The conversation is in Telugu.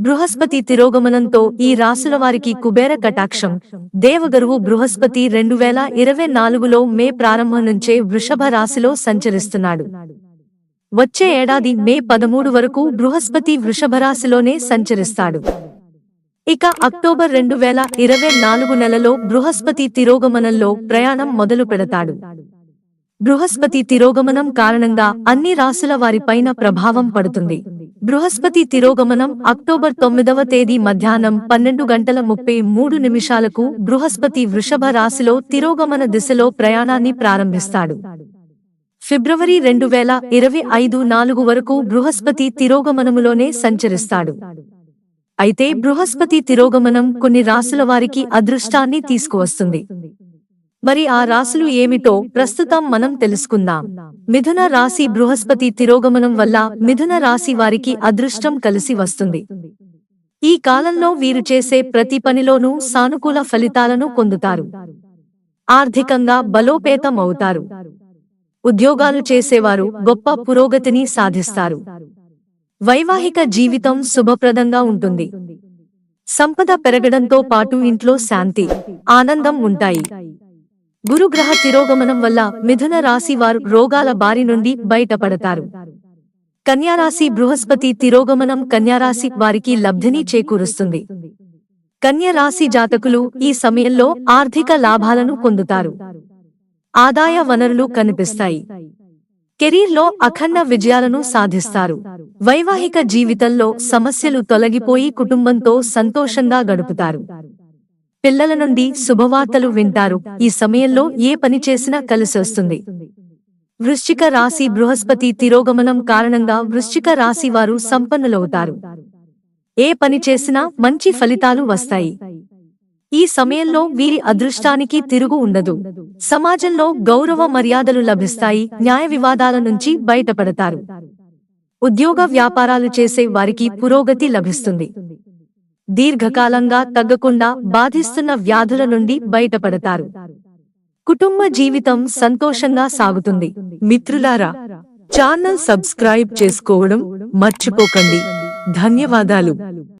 బృహస్పతి తిరోగమనంతో ఈ రాసుల వారికి కుబేర కటాక్షం. దేవగరువు బృహస్పతి రెండు వేల ఇరవై నాలుగులో మే ప్రారంభం నుంచే వృషభ రాశిలో సంచరిస్తున్నాడు. వచ్చే ఏడాది మే పదమూడు వరకు బృహస్పతి వృషభ రాశిలోనే సంచరిస్తాడు. ఇక అక్టోబర్ రెండు వేల ఇరవై నాలుగు నెలలో బృహస్పతి తిరోగమనంలో ప్రయాణం మొదలు పెడతాడు. బృహస్పతి తిరోగమనం కారణంగా అన్ని రాసుల వారిపైన ప్రభావం పడుతుంది. బృహస్పతి తిరోగమనం అక్టోబర్ తొమ్మిదవ తేదీ మధ్యాహ్నం పన్నెండు గంటల ముప్పై మూడు నిమిషాలకు బృహస్పతి వృషభ రాశిలో తిరోగమన దిశలో ప్రయాణాన్ని ప్రారంభిస్తాడు. ఫిబ్రవరి రెండు వేల ఇరవై ఐదు నాలుగు వరకు బృహస్పతి తిరోగమనములోనే సంచరిస్తాడు. అయితే బృహస్పతి తిరోగమనం కొన్ని రాసుల వారికి అదృష్టాన్ని తీసుకువస్తుంది. మరి ఆ రాశులు ఏమిటో ప్రస్తుతం మనం తెలుసుకుందాం. మిథున రాశి బృహస్పతి తిరోగమనం వల్ల మిథున రాశి వారికి అదృష్టం కలిసి వస్తుంది. ఈ కాలంలో వీరు చేసే ప్రతి పనిలోనూ సానుకూల ఫలితాలను పొందుతారు. ఆర్థికంగా బలోపేతం అవుతారు. ఉద్యోగాలు చేసేవారు గొప్ప పురోగతిని సాధిస్తారు. వైవాహిక జీవితం శుభప్రదంగా ఉంటుంది. సంపద పెరగడంతో పాటు ఇంట్లో శాంతి ఆనందం ఉంటాయి. గురుగ్రహ తిరోగమనం వల్ల మిథున రాశి వారు రోగాల బారి నుండి బయటపడతారు. కన్యారాశి బృహస్పతి తిరోగమనం కన్యారాశి వారికి లబ్ధిని చేకూరుస్తుంది. కన్యరాశి జాతకులు ఈ సమయంలో ఆర్థిక లాభాలను పొందుతారు. ఆదాయ వనరులు కనిపిస్తాయి. కెరీర్లో అఖండ విజయాలను సాధిస్తారు. వైవాహిక జీవితంలో సమస్యలు తొలగిపోయి కుటుంబంతో సంతోషంగా గడుపుతారు. పిల్లల నుండి శుభవార్తలు వింటారు. ఈ సమయంలో ఏ పని చేసినా కలిసొస్తుంది వృశ్చిక రాశి బృహస్పతి తిరోగమనం కారణంగా వృశ్చిక రాశి వారు సంపన్నులవుతారు. ఏ పని చేసినా మంచి ఫలితాలు వస్తాయి. ఈ సమయంలో వీరి అదృష్టానికి తిరుగు ఉండదు. సమాజంలో గౌరవ మర్యాదలు లభిస్తాయి. న్యాయ వివాదాల నుంచి బయటపడతారు. ఉద్యోగ వ్యాపారాలు చేసే వారికి పురోగతి లభిస్తుంది. దీర్ఘకాలంగా తగ్గకుండా బాధిస్తున్న వ్యాధుల నుండి బయటపడతారు. కుటుంబ జీవితం సంతోషంగా సాగుతుంది. మిత్రులారా ఛానల్ సబ్స్క్రైబ్ చేసుకోవడం మర్చిపోకండి. ధన్యవాదాలు.